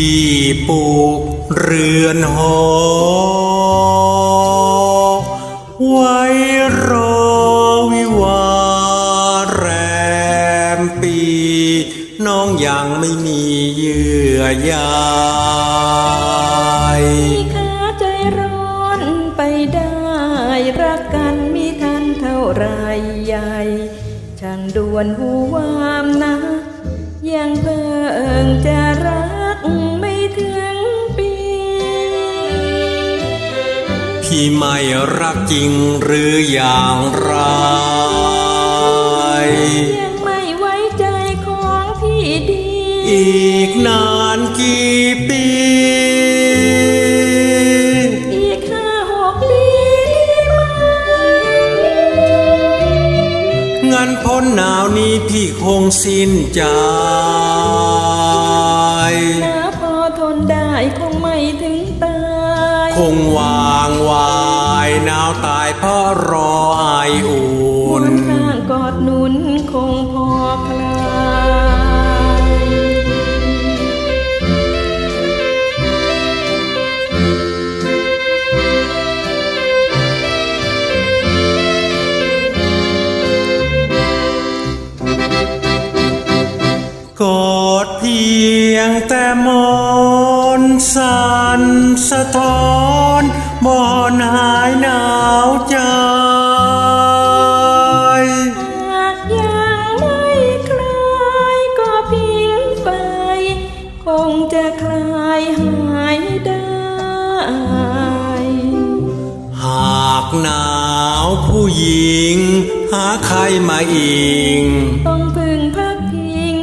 ที่ปลูกเรือนหอ ไว้รอวิวาแรมปี น้องยังไม่มีเยื่อใยพี่ขาใจร้อนไปได้ รักกันมีทันเท่าไรใหญ่ ช่างดวนหูวามนะ ยังเพิ่งจะรัก จริงหรืออย่างไรยังไม่ไว้ใจของพี่ดี อีกนานกี่ปี อีกห้าหกปีดีไหมงั้นพ้นหนาวนี้พี่คงสิ้นใจนะพอทนได้คงไม่ถึงตาย คงวางวายหนาว ตายเพราะรอไออุ่คนนข้างกอดหนุนคงพอคลายกอดเพียงแต่มอนสันสะท้อนบอนหา หญิง หาใครมาอิง ต้องพึ่งพักพิง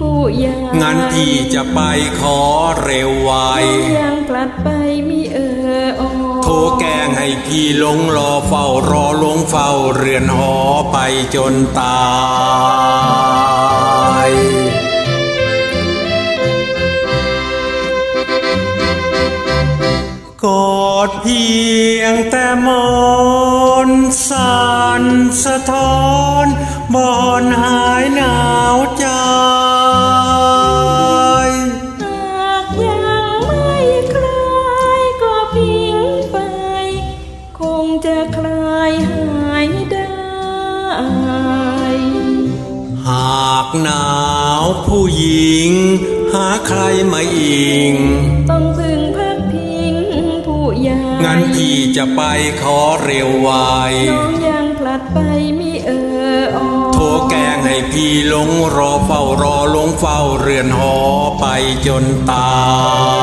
ผู้ใหญ่งั้นพี่จะไปขอเร็วไวยังกลับไปมีเอออโทรแกล้งให้พี่หลงรอเฝ้ารอลงเฝ้าเรือนหอไปจนตาย ดเพียงแต่มอนสันสะท้อนบอนหายหนาวใจหากยังไม่คลายก็พิงไปคงจะคลายหายได้ หากหนาวผู้หญิง หาใครมาอิงต้อง งั้นพี่จะไปขอเร็วไวน้องยังผลัดไปมีเอออโทรแกล้งให้พี่หลงรอเฝ้ารอลงเฝ้าเรือนหอไปจนตาย